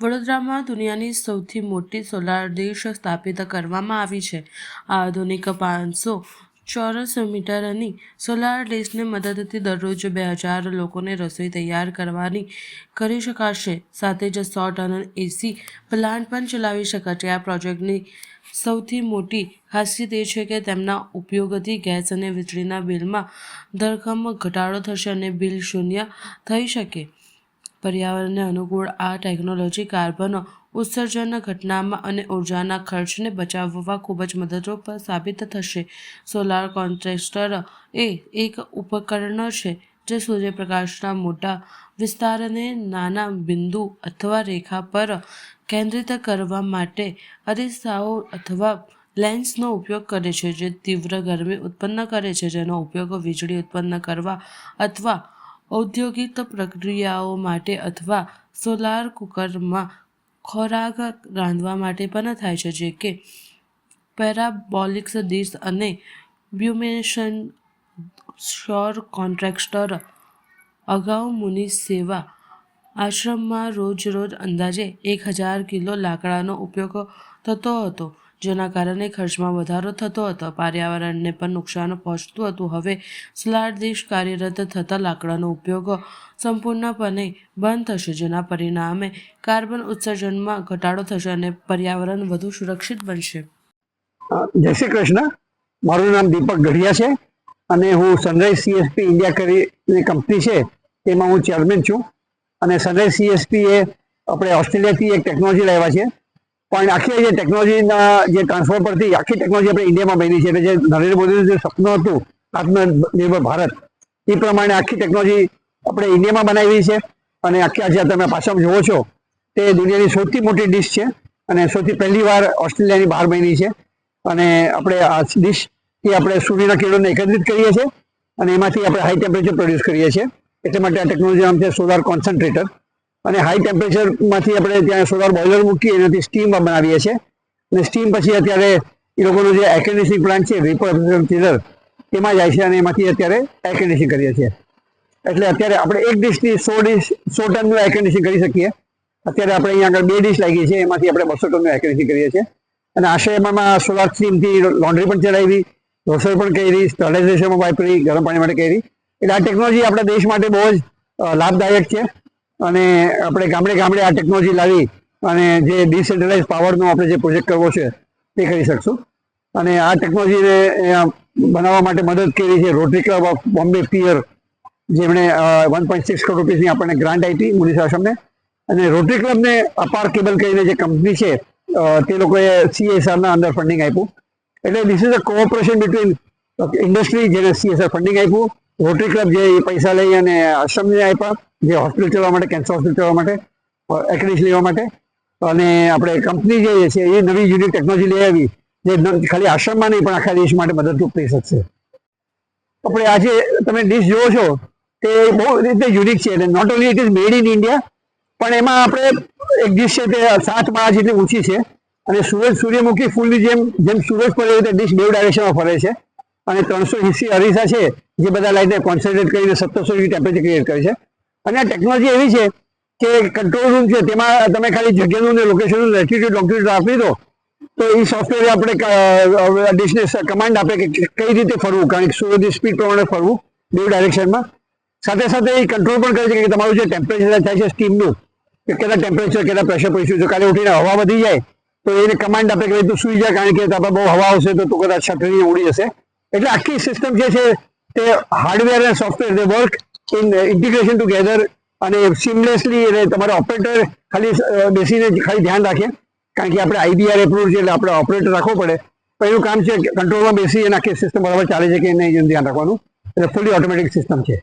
વડોદરામાં દુનિયાની સૌથી મોટી સોલાર ડિશ સ્થાપિત કરવામાં આવી છે. આ આધુનિક પાંચસો ચોરસ મીટરની સોલાર ડિશની મદદથી દરરોજ બે હજાર લોકોને રસોઈ તૈયાર કરવાની કરી શકાશે. સાથે જ સો ટન એસી પ્લાન્ટ પણ ચલાવી શકાશે. આ પ્રોજેક્ટની સૌથી મોટી ખાસિયત એ છે કે તેમના ઉપયોગથી ગેસ અને વીજળીના બિલમાં ધરખમ ઘટાડો થશે અને બિલ શૂન્ય થઈ શકે. પર્યાવરણને અનુકૂળ આ ટેકનોલોજી કાર્બન ઉત્સર્જન ઘટનામાં અને ઉર્જાના ખર્ચને બચાવવા ખૂબ જ મદદરૂપ સાબિત થશે. સોલાર કોન્ટ્રેક્ટર એ એક ઉપકરણ છે જે સૂર્યપ્રકાશના મોટા વિસ્તારને નાના બિંદુ અથવા રેખા પર કેન્દ્રિત કરવા માટે અરીસાઓ અથવા લેન્સનો ઉપયોગ કરે છે જે તીવ્ર ગરમી ઉત્પન્ન કરે છે જેનો ઉપયોગ વીજળી ઉત્પન્ન કરવા અથવા ઔદ્યોગિક પ્રક્રિયાઓ માટે અથવા સોલાર કુકરમાં ખોરાક રાંધવા માટે પણ થાય છે, જે કે પેરાબોલિક્સ ડીશ અને બ્યુમેશન શોર કોન્ટ્રાક્ટર અગાઉ મુનિ સેવા આશ્રમમાં રોજ રોજ અંદાજે એક હજાર કિલો લાકડાનો ઉપયોગ થતો હતો. જેના કારણે ખર્ચમાં વધારો થતો હતો. પર્યાવરણને પણ નુકસાન પહોંચતું હતું. હવે સોલાર ડીશ કાર્યરત થતા લાકડાનો ઉપયોગ સંપૂર્ણપણે બંધ થશે, જેના પરિણામે કાર્બન ઉત્સર્જનમાં ઘટાડો થશે અને પર્યાવરણ વધુ સુરક્ષિત બનશે. જય શ્રી કૃષ્ણ. મારું નામ દીપક ગઢિયા છે અને હું સનરાઈઝ સીએસપી ઇન્ડિયા કરીને કંપની છે. તેમાં હું ચેરમેન છું અને સનરાઈઝ સીએસપી એ આપણે ઓસ્ટ્રેલિયાથી એક ટેકનોલોજી લાવ્યા છે. પણ આખી જે ટેકનોલોજીના જે ટ્રાન્સફર પરથી આખી ટેકનોલોજી આપણે ઇન્ડિયામાં બની છે. એટલે જે નરેન્દ્ર મોદીનું જે સપનું હતું, આત્મનિર્ભર ભારત, એ પ્રમાણે આખી ટેકનોલોજી આપણે ઇન્ડિયામાં બનાવી છે. અને આખી આજે તમે પાછળ જુઓ છો, તે દુનિયાની સૌથી મોટી ડીશ છે અને સૌથી પહેલી વાર ઓસ્ટ્રેલિયાની બહાર બની છે. અને આપણે આ ડીશ એ આપણે સૂર્યના કિરણોને એકત્રિત કરીએ છીએ અને એમાંથી આપણે હાઈ ટેમ્પરેચર પ્રોડ્યુસ કરીએ છીએ. એટલે માટે આ ટેકનોલોજી નામ છે સોલાર કોન્સન્ટ્રેટર અને હાઈ ટેમ્પરેચરમાંથી આપણે ત્યાં સોલાર બોઇલર મૂકી એનાથી સ્ટીમ બનાવીએ છીએ. અને સ્ટીમ પછી અત્યારે એ લોકોનું જે એર પ્લાન્ટ છે વેપર ચીલર તેમાં જાય છે અને એમાંથી અત્યારે એર કરીએ છીએ. એટલે અત્યારે આપણે એક ડીશની સો ડીશ સો ટનનું એર કરી શકીએ. અત્યારે આપણે અહીંયા આગળ બે ડીશ લાગી છે, એમાંથી આપણે બસો ટનનું એર કરીએ છીએ. અને આશ્રયમાં સોલાર સ્ટીમથી લોન્ડ્રી પણ ચલાવી, રસોઈ પણ કરી સ્ટરલાઇઝેશનમાં વાપરી, ગરમ પાણી માટે કરી. એટલે આ ટેકનોલોજી આપણા દેશ માટે બહુ જ લાભદાયક છે. અને આપણે ગામડે ગામડે આ ટેકનોલોજી લાવી અને જે ડિસેન્ટ્રલાઇઝ પાવરનો આપણે જે પ્રોજેક્ટ કરવો છે તે કરી શકશું. અને આ ટેકનોલોજીને બનાવવા માટે મદદ કરી છે રોટરી ક્લબ ઓફ બોમ્બે પિયર જેમણે વન પોઈન્ટ સિક્સ કરોડ રૂપીસની આપણને ગ્રાન્ટ આપી મુનિસ આશ્રમને અને રોટરી ક્લબને અપાર કેબલ કરીને જે કંપની છે તે લોકોએ સીએસઆરના અંદર ફંડિંગ આપ્યું. એટલે this is a cooperation between industry જેને સીએસઆર ફંડિંગ આપ્યું રોટરી ક્લબ જે પૈસા લઈ અને આશ્રમને આપ્યા, જે હોસ્પિટલ ચલાવવા માટે કેન્સર હોસ્પિટલ ચલાવવા માટે એકેડિશ લેવા માટે. અને આપણે કંપની જે છે, એ નવી જૂની ટેકનોલોજી લઈ આવી, જે ખાલી આશ્રમમાં નહીં, પણ આખા દેશ માટે મદદરૂપ થઈ શકશે. આપણે આજે તમે ડીશ જુઓ છો તે બહુ રીતે યુનિક છે, એટલે not only it is made in India પણ એમાં આપણે એક ડીશ છે તે સાત માળા જેટલી ઊંચી છે. અને સૂરજ સૂર્યમુખી ફૂલની જેમ જેમ સૂરજ પડે એ રીતે ડીશ બે ડાયરેક્શનમાં ફરે છે. અને ત્રણસો એસી અરીસા છે, જે બધા લાઇટને કોન્સન્ટ્રેટ કરીને સત્તરસો ડિગ્રી ટેમ્પરેચર ક્રિએટ કરે છે. અને આ ટેકનોલોજી એવી છે કે કંટ્રોલ રૂમ છે, તેમાં તમે ખાલી જગ્યાનું ને લોકેશનનું લેટિટ્યુડ લોંગિટ્યુડ આપી દો તો એ સોફ્ટવેર આપણે ડિશને કમાન્ડ આપે કે કઈ રીતે ફરવું, કારણ કે સૂર્યની સ્પીડ પ્રમાણે ફરવું, બે ડાયરેક્શનમાં સાથે સાથે એ કંટ્રોલ પણ કરે છે કે તમારું જે ટેમ્પરેચર થાય છે સ્ટીમનું કે કેટલા ટેમ્પરેચર કેટલા પ્રેશર પડીશું જો કાલે ઉઠીને હવા વધી જાય, તો એને કમાન્ડ આપે કે તું સુઈ જાય કારણ કે તાપા બહુ હવા આવશે, તો તું કદાચ છત્રી ઉડી જશે એટલે આખી સિસ્ટમ જે છે તે હાર્ડવેર અને software they work in integration together અને સિમલેસલી એટલે તમારે ઓપરેટર ખાલી બેસીને ખાલી ધ્યાન રાખે. કારણ કે આપણે આઈબીઆર એપ્રુવ છે એટલે આપણે ઓપરેટર રાખવો પડે. પણ એનું કામ છે કંટ્રોલમાં બેસી અને આખી સિસ્ટમ બરાબર ચાલે છે કે નહીં એનું ધ્યાન રાખવાનું. એટલે ફૂલી ઓટોમેટિક સિસ્ટમ છે.